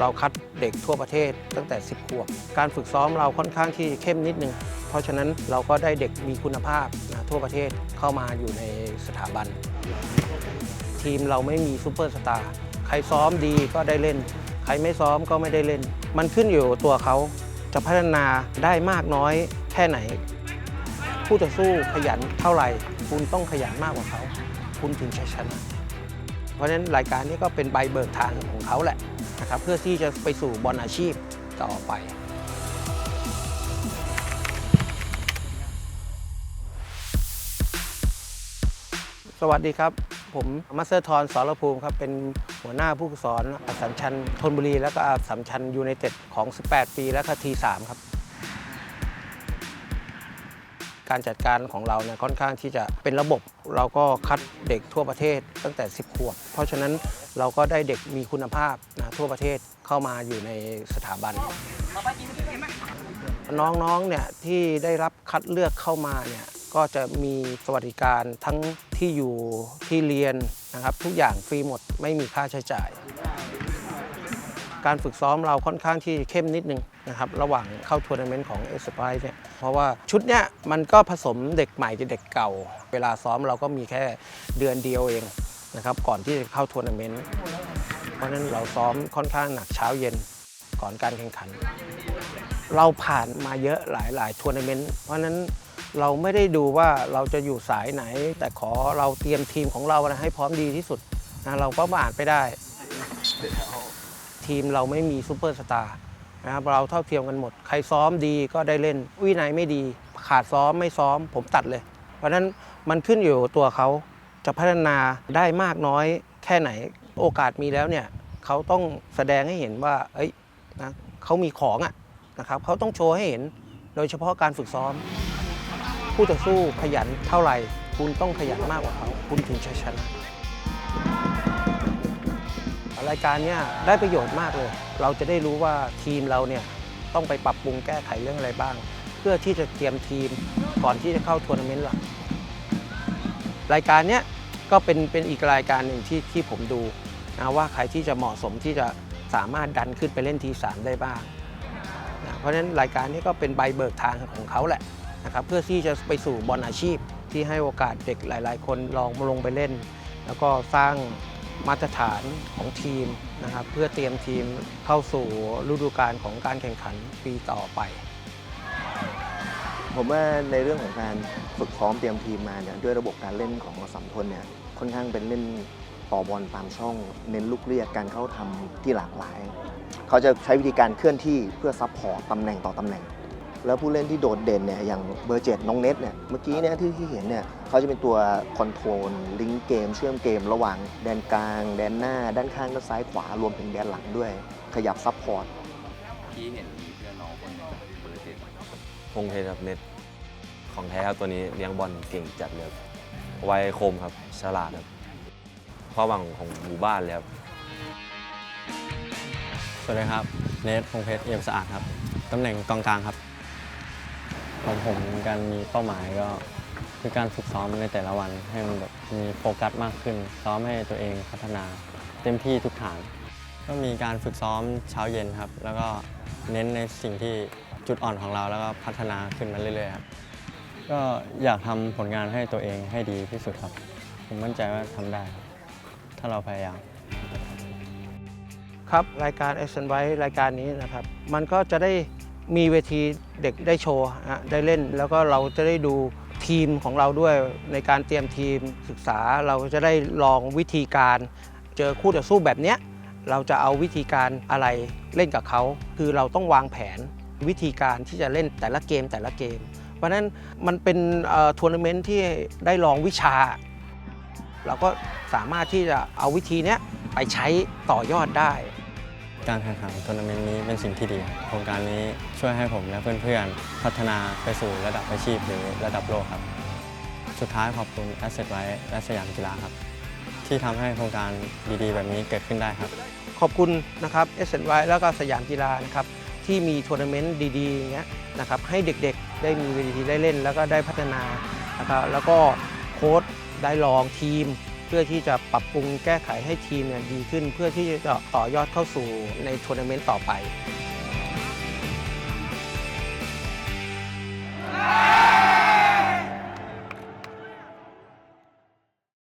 เราคัดเด็กทั่วประเทศตั้งแต่ 10 ขวบ การฝึกซ้อมเราค่อนข้างที่เข้มนิดนึง เพราะฉะนั้นเราก็ได้เด็กมีคุณภาพนะทั่วประเทศเข้ามาอยู่ในสถาบัน ทีมเราไม่มีซูเปอร์สตาร์ใครซ้อมดีก็ได้เล่น ใครไม่ซ้อมก็ไม่ได้เล่น มันขึ้นอยู่ตัวเขาจะพัฒนาได้มากน้อยแค่ไหน ผู้ต่อสู้ขยันเท่าไหร่ คุณต้องขยันมากกว่าเขา คุณถึงจะชนะ เพราะฉะนั้นรายการนี้ก็เป็นใบเบิกทางของเขาแหละนะครับเพื่อที่จะไปสู่บอลอาชีพต่อไปสวัสดีครับ ผมมาสเตอร์ทอนสรภูมิครับ เป็นหัวหน้าผู้สอนอสัมชัญธนบุรี แล้วก็อสัมชัญยูไนเต็ดของ 18 ปี แล้วก็ที3ครับ การจัดการของเราเนี่ยค่อนข้างที่จะเป็นระบบเราก็คัดเด็กทั่วประเทศตั้งแต่ 10 ขวบ เพราะฉะนั้นเราก็ได้เด็กมีคุณภาพนะทั่วประเทศเข้ามาอยู่ในสถาบัน น้องๆเนี่ยที่ได้รับคัดเลือกเข้ามาเนี่ยก็จะมีสวัสดิการทั้งที่อยู่ที่เรียนนะครับ ทุกอย่างฟรีหมดไม่มีค่าใช้จ่าย การฝึกซ้อมเราค่อนข้างที่เข้มนิดนึงนะครับระหว่างเข้าทัวร์นาเมนต์ของเอสปายเนี่ยเพราะว่าชุดเนี้ยมันก็ผสมเด็กใหม่กับเด็กเก่า เวลาซ้อมเราก็มีแค่เดือนเดียวเองนะครับก่อนที่จะเข้าทัวร์นาเมนต์เพราะฉะนั้นเราซ้อมค่อนข้างหนักเช้าเย็นก่อนการแข่งขัน เราผ่านมาเยอะหลายๆทัวร์นาเมนต์เพราะฉะนั้นเราไม่ได้ดูว่าเราจะอยู่สายไหน แต่ขอเราเตรียมทีมของเรานะให้พร้อมดีที่สุดนะเราก็ผ่านไปได้ ทีมเราไม่มีซูเปอร์สตาร์นะครับเราเท่าเทียมกันหมด ใครซ้อมดีก็ได้เล่น วินัยไม่ดี ขาดซ้อมไม่ซ้อม ผมตัดเลย เพราะฉะนั้นมันขึ้นอยู่ตัวเขาจะพัฒนาได้มากน้อยแค่ไหนโอกาสมีแล้วเนี่ยเขาต้องแสดงให้เห็นว่าเอ้ยนะเขามีของอะนะครับเขาต้องโชว์ให้เห็น โดยเฉพาะการฝึกซ้อม ผู้ต่อสู้ขยันเท่าไหร่ คุณต้องขยันมากกว่าเขาคุณถึงจะชนะ รายการเนี้ยได้ประโยชน์มากเลย เราจะได้รู้ว่าทีมเราเนี่ยต้องไปปรับปรุงแก้ไขเรื่องอะไรบ้าง เพื่อที่จะเตรียมทีมก่อนที่จะเข้าทัวร์นาเมนต์หลักรายการเนี้ยก็เป็นเป็นอีกรายการหนึ่งที่ที่ผมดูนะว่าใครที่จะเหมาะสมที่จะสามารถดันขึ้นไปเล่นทีสามได้บ้างนะเพราะฉะนั้นรายการนี้ก็เป็นใบเบิกทางของเขาแหละนะครับเพื่อที่จะไปสู่บอลอาชีพที่ให้โอกาสเด็กหลาย ๆ คนลองมาลงไปเล่น แล้วก็สร้าง มาตรฐานของทีมนะครับ เพื่อเตรียมทีมเข้าสู่ฤดูกาลของการแข่งขันปีต่อไป ผมว่าในเรื่องของการฝึกซ้อมเตรียมทีมมาเนี่ยด้วยระบบการเล่นของสัมพลเนี่ยค่อนข้างเป็นเล่นต่อบอลตามช่อง เน้นลูกเรียกการเข้าทำที่หลากหลาย เขาจะใช้วิธีการเคลื่อนที่เพื่อซับพอร์ตตำแหน่งต่อตำแหน่ง แล้วผู้เล่นที่โดดเด่นเนี่ยอย่างเบอร์เจ็ดน้องเน็ตเนี่ยเมื่อกี้เนี่ยที่ที่เห็นเนี่ยเขาจะเป็นตัวคอนโทรลลิงก์เกม เชื่อมเกมระหว่างแดนกลาง แดนหน้า ด้านข้างด้านซ้ายขวารวมถึงแดนหลังด้วย ขยับซับพอร์ตที่เห็นมีเพื่อนน้องคนหนึงเบอร์เจ็ดพงเพชรครับเน็ตของแท้ครับตัวนี้เลี้ยงบอลเก่งจัดเลยครับไวคมครับฉลาดครับความหวังของหมู่บ้านเลยครับ สวัสดีครับ เนทพงเพชรเอี่ยมสะอาดครับ ตำแหน่งกองกลางครับ ของผมการมีเป้าหมายก็คือการฝึกซ้อมในแต่ละวันให้มันแบบมีโฟกัสมากขึ้น ซ้อมให้ตัวเองพัฒนาเต็มที่ทุกฐาน ก็มีการฝึกซ้อมเช้าเย็นครับ แล้วก็เน้นในสิ่งที่จุดอ่อนของเราแล้วก็พัฒนาขึ้นมาเรื่อยๆครับก็อยากทำผลงานให้ตัวเองให้ดีที่สุดครับ ผมมั่นใจว่าทำได้ ถ้าเราพยายาม ครับรายการ Action w h i t e รายการนี้นะครับ มันก็จะได้ มีเวทีเด็กได้โชว์ได้เล่น แล้วก็เราจะได้ดูทีมของเราด้วยในการเตรียมทีมศึกษาเราจะได้ลองวิธีการ เจอคู่ต่อสู้แบบเนี้ยเราจะเอาวิธีการอะไรเล่นกับเขา คือเราต้องวางแผนวิธีการที่จะเล่นแต่ละเกมแต่ละเกม เพราะนั้นมันเป็นทัวร์นาเมนต์ที่ได้ลองวิชา เราก็สามารถที่จะเอาวิธีเนี้ยไปใช้ต่อยอดได้ การแข่งขันทัวร์นาเมนต์นี้เป็นสิ่งที่ดีครับโครงการนี้ช่วยให้ผมและเพื่อนๆ พัฒนาไปสู่ระดับอาชีพหรือระดับโลกครับ สุดท้ายขอบคุณ Asset ไว้และสยามกีฬาครับ ที่ทำให้โครงการดีๆ แบบนี้เกิดขึ้นได้ครับ ขอบคุณนะครับ s อ y แล้วก็สยามกีฬานะครับที่มีทัวร์นาเมนต์ดีๆอย่างเงี้ยนะครับให้เด็กๆได้มีเวทีได้เล่นแล้วก็ได้พัฒนานะครับแล้วก็โค้ชได้ลองทีม เพื่อที่จะปรับปรุงแก้ไขให้ทีมเนี่ยดีขึ้น เพื่อที่จะต่อยอดเข้าสู่ในทัวร์นาเมนต์ต่อไป